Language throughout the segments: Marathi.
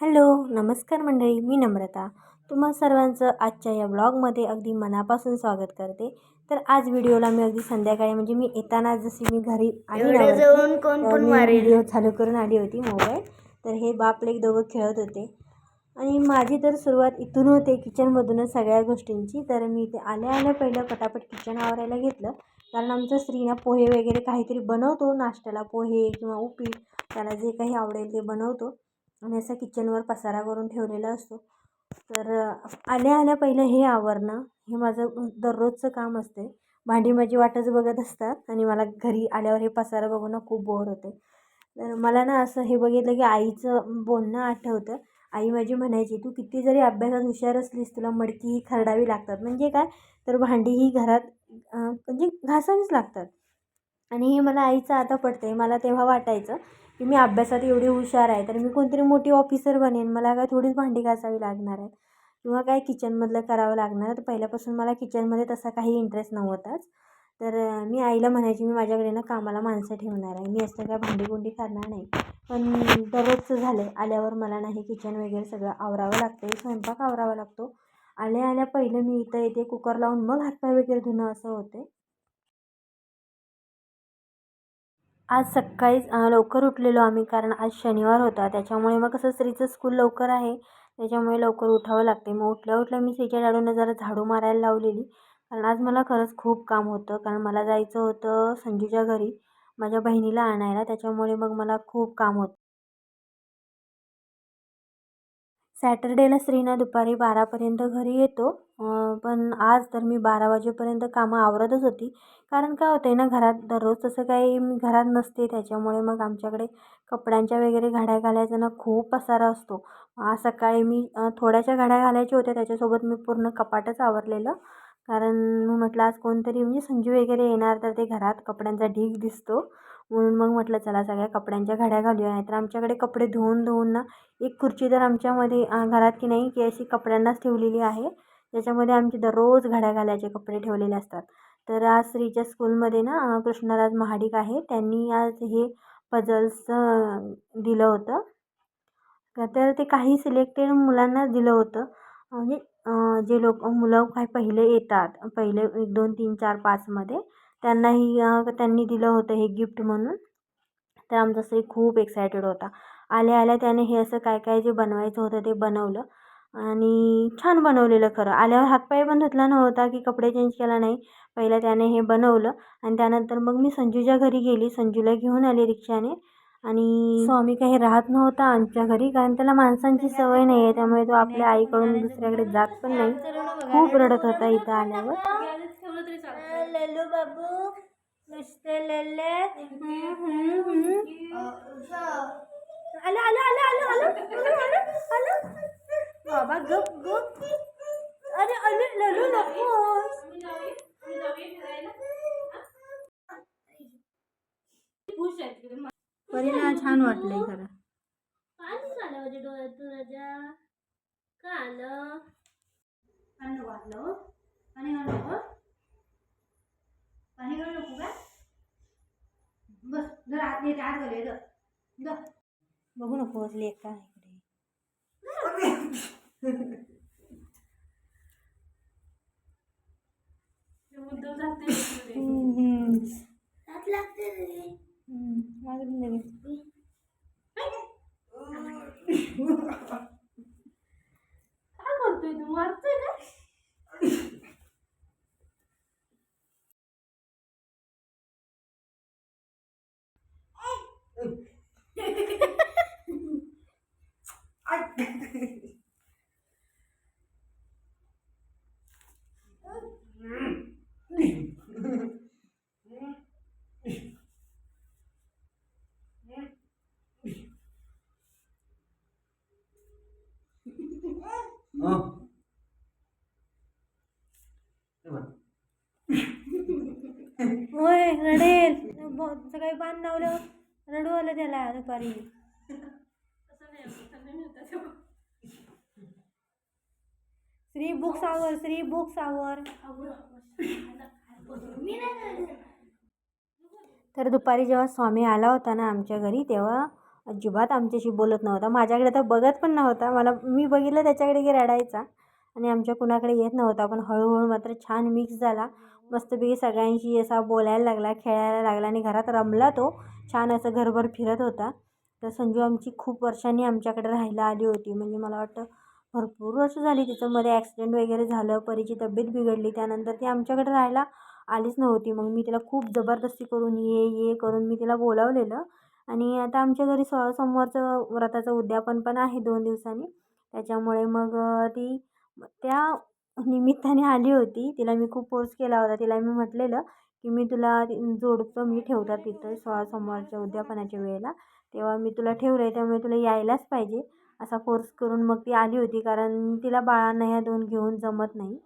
हॅलो नमस्कार मंडळी मी नम्रता. तुम्हा सर्वांचं आजच्या या ब्लॉगमध्ये अगदी मनापासून स्वागत करते. तर आज व्हिडिओला मी अगदी संध्याकाळी म्हणजे मी येताना जशी मी घरी आली कोण. व्हिडिओ चालू करून आली होती मोबाईल. तर हे बापले दोघं खेळत होते. आणि माझी तर सुरुवात इथून होते किचनमधूनच सगळ्या गोष्टींची. तर मी इथे आल्या आल्या पहिलं पटापट किचन आवरायला घेतलं. कारण आमचं स्त्रीना पोहे वगैरे काहीतरी बनवतो नाश्त्याला पोहे किंवा उपीट त्याला जे काही आवडेल ते बनवतो. आणि असं किचनवर पसारा करून ठेवलेला असतो. तर आल्या आल्या पहिलं हे आवरणं हे माझं दररोजचं काम असते. भांडी माझी वाटच बघत असतात आणि मला घरी आल्यावर हे पसारा बघून खूप बोर होते. तर मला ना असं हे बघितलं की आईचं बोलणं आठवतं. आई माझी म्हणायची तू किती जरी अभ्यासात हुशार असलीस तुला मडकी ही खरडावी लागतात. म्हणजे काय? तर भांडी ही घरात म्हणजे घासावीच लागतात. आणि हे मला आईचं आता पडतं आहे मला तेव्हा वाटायचं की मी अभ्यासात एवढी हुशार आहे तर मी कोणतरी मोठी ऑफिसर बनेन. मला काय थोडीच भांडी घासावी लागणार आहे किंवा काय किचनमधलं करावं लागणार तर पहिल्यापासून मला किचनमध्ये तसा काही इंटरेस्ट नव्हताच. तर मी आईला म्हणायची मी माझ्याकडे ना कामाला माणसं ठेवणार आहे. मी असं काय भांडी गुंडी करणार नाही. पण दररोजचं झालं आहे आल्यावर मला नाही किचन वगैरे सगळं आवरावं लागतं आहे स्वयंपाक आवरावा लागतो. आल्या आल्या पहिलं मी इथं येते कुकर लावून मग हातपाय वगैरे धुणं असं होते आज सकाळीच लवकर उठलेलो आम्ही कारण आज शनिवार होता. त्याच्यामुळे मग कसं स्त्रीचं स्कूल लवकर आहे. त्याच्यामुळे लवकर उठावं लागते. मग उठल्या उठल्या मी स्त्रीच्या डाडूनं जरा झाडू मारायला लावलेली. कारण आज मला खरंच खूप काम होतं. कारण मला जायचं होतं संजूच्या घरी माझ्या बहिणीला आणायला. त्याच्यामुळे मग मला खूप काम होतं. सॅटर्डेला स्त्रीना दुपारी बारापर्यंत घरी येतो. पण आज तर मी बारा वाजेपर्यंत कामं आवरतच होती. कारण काय होतं आहे ना घरात दररोज तसं काही मी घरात नसते. त्याच्यामुळे मग आमच्याकडे कपड्यांच्या वगैरे घड्या घालायचा ना खूप पसारा असतो. आज सकाळी मी थोड्याशा घड्या घालायच्या होत्या. त्याच्यासोबत मी पूर्ण कपाटच आवरलेलं. कारण मी म्हटलं आज कोणतरी म्हणजे संजू वगैरे येणार तर ते घरात कपड्यांचा ढीग दिसतो. म्हणून मग म्हटलं चला सगळ्या कपड्यांच्या घड्या घालूया. नाहीतर आमच्याकडे कपडे धुवून धुवून ना एक खुर्ची तर आमच्यामध्ये घरात की नाही की अशी कपड्यांनाच ठेवलेली आहे. त्याच्यामध्ये आमचे दररोज घड्या घालायचे कपडे ठेवलेले असतात. तर आज स्त्रीच्या स्कूलमध्ये ना कृष्णराज महाडिक आहे. त्यांनी आज हे पजल्सचं दिलं होतं. तर ते काही सिलेक्टेड मुलांनाच दिलं होतं. म्हणजे जे लोक मुलं काय पहिले येतात पहिले एक दोन तीन चार पाचमध्ये. त्यांनाही त्यांनी दिलं होतं हे गिफ्ट म्हणून. तर आमचा श्री खूप एक्सायटेड होता. आल्या आल्या त्याने हे असं काय काय जे बनवायचं होतं ते बनवलं. आणि छान बनवलेलं खरं. आल्यावर हातपाय पण धुतला नव्हता की कपडे चेंज केला नाही. पहिलं त्याने हे बनवलं आणि त्यानंतर मग मी संजूच्या घरी गेली. संजूला घेऊन आली रिक्षाने. आणि स्वामी काही राहत नव्हता आमच्या घरी कारण त्याला माणसांची सवय नाही आहे त्यामुळे तो आपल्या आईकडून दुसऱ्याकडे जात पण नाही. खूप रडत होता इथं आल्यावर. लल्लू बाबू नुसते लल्ले. आलं आलं आलं आलं आलं आलं आलं. बाबा गप गप. अरे अरे ललू नको. परीला छान वाटलंय खरं पाणी झालं माझ्या डोळ्यात तुझ्या का आलं पाणी वाटलं पाणी घालू नको पाणी घालू नको का बस जर घालूया जा जा बघू नको लेख का इकडे. हम्म, हम्म. हात लागते रे. हम्म, लागली लगेच. काय करतोय तू मारतोय का होय रडेल. सकाळी पान लावलं रडू आलं त्याला दुपारी. श्री बुक्स आवर श्री बुक्स आवर तर दुपारी जेव्हा स्वामी आला होता ना आमच्या घरी तेव्हा अजिबात आमच्याशी बोलत नव्हता. माझ्याकडे तर बघत पण नव्हता. मला मी बघितलं त्याच्याकडे की रडायचा. आणि आमच्या कुणाकडे येत नव्हता. पण हळूहळू मात्र छान मिक्स झाला. मस्तपैकी सगळ्यांशी असा बोलायला लागला खेळायला लागला आणि घरात रमला तो. छान असं घरभर फिरत होता. तर संजू आमची खूप वर्षांनी आमच्याकडे राहायला आली होती. म्हणजे मला वाटतं भरपूर वर्ष झाली तिचं मध्ये ॲक्सिडेंट वगैरे झालं परीची तब्येत बिघडली. त्यानंतर ती आमच्याकडे राहायला आलीच नव्हती. मग मी तिला खूप जबरदस्ती करून ये ये करून मी तिला बोलावलेलं. आणि आता आमच्या घरी स सोमवारचं व्रताचं उद्यापन पण आहे दोन दिवसांनी. त्याच्यामुळे मग ती त्या निमित्ताने आली होती. तिला मी खूप फोर्स केला होता. तिला मी म्हटलेलं की मी तुला जोडपं मी ठेवतात तिथं सोळा सोमवारच्या उद्यापनाच्या वेळेला. तेव्हा मी तुला ठेवलं आहे त्यामुळे तुला यायलाच पाहिजे. असा फोर्स करून मग ती आली होती. कारण तिला बाळांना ह्या दोन घेऊन जमत नाही.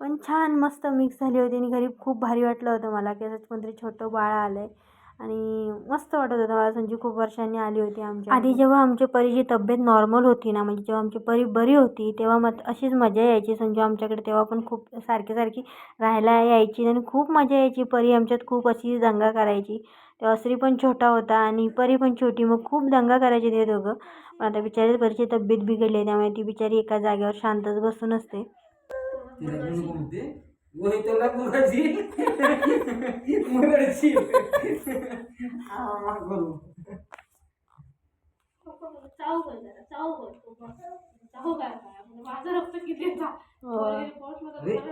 पण छान मस्त मिक्स झाली होती. आणि घरी खूप भारी वाटलं होतं मला की असंच कोणतरी छोटं बाळ आलं आहे आणि मस्त वाटत होतं. मला संजू खूप वर्षांनी आली होती आमच्या आधी जेव्हा आमच्या परीची तब्येत नॉर्मल होती ना म्हणजे जेव्हा आमची परी बरी होती तेव्हा मग अशीच मजा यायची संजू आमच्याकडे. तेव्हा पण खूप सारखी सारखी राहायला यायची आणि खूप मजा यायची. परी आमच्यात खूप अशी दंगा करायची. तेव्हा श्री पण छोटा होता आणि परी पण छोटी. मग खूप दंगा करायचे ते दोघं. पण आता बिचारी परीची तब्येत बिघडली आहे त्यामुळे ती बिचारी एका जागेवर शांतच बसून असते. तिला घेऊन घुमते वही तोंडात मुगाची मुगाची आम्हाला करू चाव जरा? चाव चाव काय काय माझं रक्त किती येतं? हो.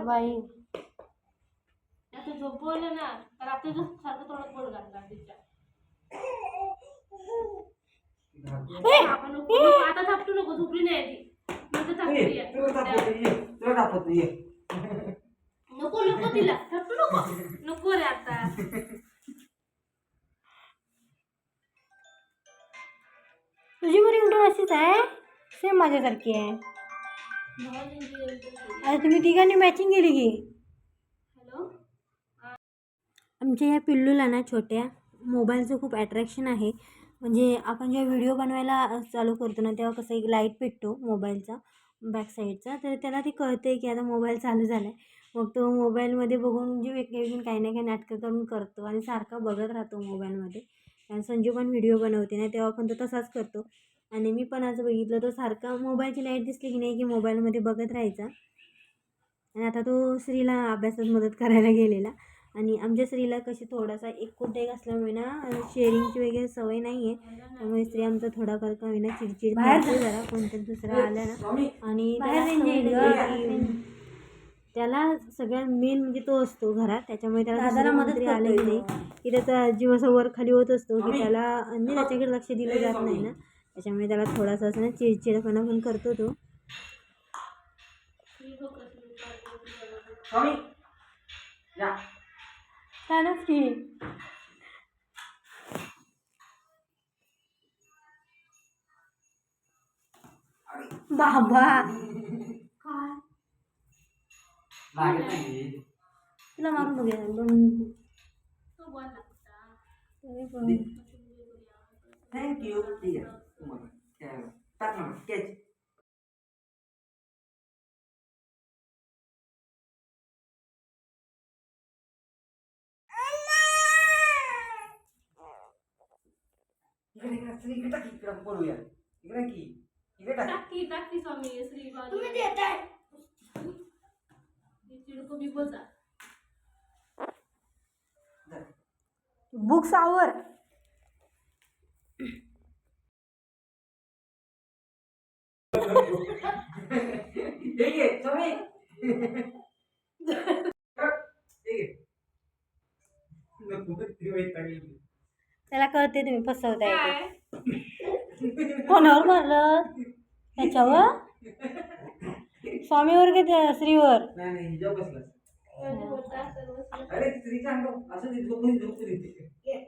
बाई. आता झोपवलं ना तर आता सारखं थोडं पोट घालणार तिच्या. आपण नको आता थापटू नको झोपली नाही ती. तुला दाखवतो ये. सेम माझ्यासारखी आहे? अरे तुम्ही तिघांनी मॅचिंग केली की? आमच्या या पिल्लूला ना छोट्या मोबाईलचं खूप अट्रॅक्शन आहे. म्हणजे आपण जेव्हा व्हिडिओ बनवायला चालू करतो ना तेव्हा कसं एक लाइट पेटतो मोबाईलचा बॅक साईडचा तर त्याला ती कळते की आता मोबाईल चालू झाला आहे मग तो मोबाईलमध्ये बघून जे वेगवेगळी काही ना काही नाटकं करून करतो आणि सारखा बघत राहतो मोबाईलमध्ये. कारण संजू पण व्हिडिओ बनवते ना तेव्हा पण तो तसाच करतो. आणि मी पण आज बघितलं तो सारखा मोबाईलची लाइट दिसली की नाही की मोबाईलमध्ये बघत राहायचा. आणि आता तो श्रीला अभ्यासात मदत करायला गेलेला. आणि आमच्या स्त्रीला कशी थोडासा एक कुठे एक असल्यामुळे ना शेअरिंगची वगैरे सवय नाही आहे त्यामुळे स्त्री आमचा थोडाफार का होईना चिडचिड जरा कोणतरी दुसरा आला ना. आणि त्याला सगळ्यात मेन म्हणजे तो असतो घरात. त्याच्यामुळे त्याला मदत आलं की नाही की त्याचा जीव असा वर खाली होत असतो की. त्याला आणि त्याच्याकडे लक्ष दिलं जात नाही ना. त्याच्यामुळे त्याला थोडासा असं ना चिडचिडपणा पण करतो तो. छानच की. बाबा. काय? लागत नाही तुला मारून बघूया दोन तो बोल लागता तरी पण. थँक्यू आहे तुम्हाला. टाक ना कॅच इकडे इकडे श्री, इकडे टाक इकडे बोलूया इकडे की इकडे टाक टाकी टाकी स्वामी श्री तुम्ही देताय चिडको बी बसा जा. बुक्स आवर हे घे स्वामी हे घे नको ती वैतागली. त्याला कळते तुम्ही फसवताय कोणावर मारलं? त्याच्यावर? स्वामीवर की त्या श्रीवर नाही नाही हिजाब बसलास म्हणजे बोलता असं बसलं. अरे स्त्रीच्या अंगावर असं ते झोपून झोपून येते नाही.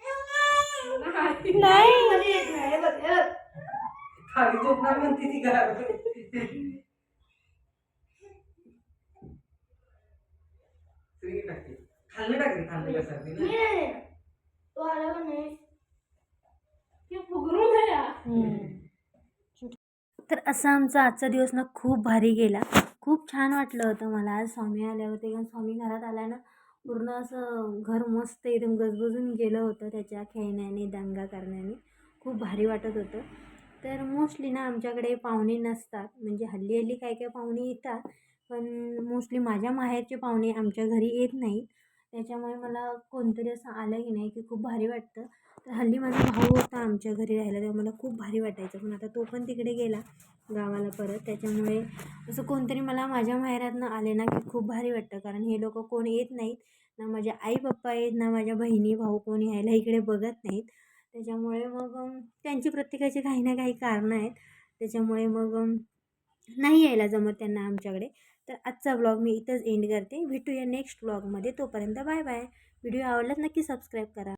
नाही खाली झोपणार म्हणते ती घरात स्त्री टाकते. खाल्लं टाकते खाल्लं कसं फुगरून आहे. तर असा आमचा आजचा दिवस ना खूप भारी गेला. खूप छान वाटलं होतं मला. आज स्वामी आले होते कारण स्वामी घरात आला ना पूर्ण असं घर मस्त एकदम गजबजून गेलं होतं त्याच्या खेळण्याने दंगा करण्याने. खूप भारी वाटत होतं. तर मोस्टली ना आमच्याकडे पाहुणे नसतात. म्हणजे हल्ली हल्ली काय काय पाहुणे येतात. पण मोस्टली माझ्या माहेरचे पाहुणे आमच्या घरी येत नाहीत. त्याच्यामुळे मला कोणतरी असं आलं की नाही की खूप भारी वाटतं. तर हल्ली माझा भाऊ होता आमच्या घरी राहायला तेव्हा मला खूप भारी वाटायचं. पण आता तो पण तिकडे गेला गावाला परत. त्याच्यामुळे असं कोणतरी मला माझ्या माहेरातनं आले ना की खूप भारी वाटतं. कारण हे लोक कोण येत नाहीत. ना माझे आई पप्पा आहेत ना माझ्या बहिणी भाऊ कोणी यायला इकडे बघत नाहीत. त्याच्यामुळे मग त्यांची प्रत्येकाची काही ना काही कारणं आहेत. त्याच्यामुळे मग नाही यायला जमत त्यांना आमच्याकडे. तर आजचा ब्लॉग मी इथंच एंड करते. भेटूया नेक्स्ट ब्लॉगमध्ये तोपर्यंत बाय बाय व्हिडिओ आवडलाच नक्की सबस्क्राईब करा.